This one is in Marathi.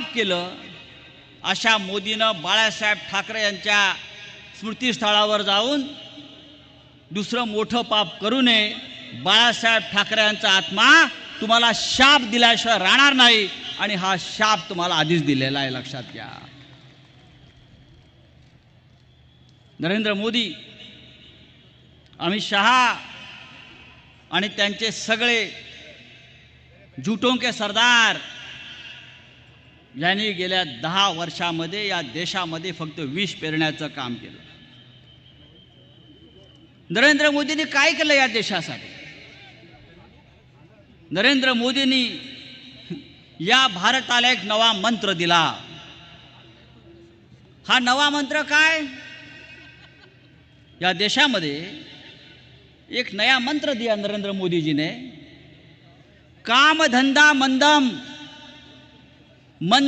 पाप केलं. अशा मोदीनं बाळासाहेब ठाकरे यांच्या स्मृतीस्थळावर जाऊन दुसरं मोठं पाप करू नये. बाळासाहेब ठाकरे यांचा आत्मा तुम्हाला शाप दिल्याशिवाय राहणार नाही आणि हा शाप तुम्हाला आधीच दिलेला आहे. लक्षात घ्या. नरेंद्र मोदी अमित शहा आणि त्यांचे सगळे जुटोंके सरदार यांनी गेल्या दहा वर्षामध्ये या देशामध्ये फक्त विष पेरण्याचं काम केलं. नरेंद्र मोदींनी काय केलं या देशासाठी? नरेंद्र मोदींनी या भारताला एक नवा मंत्र दिला. हा नवा मंत्र काय? या देशामध्ये एक नया मंत्र दिया नरेंद्र मोदीजीने. कामधंदा काम मंदम. मंद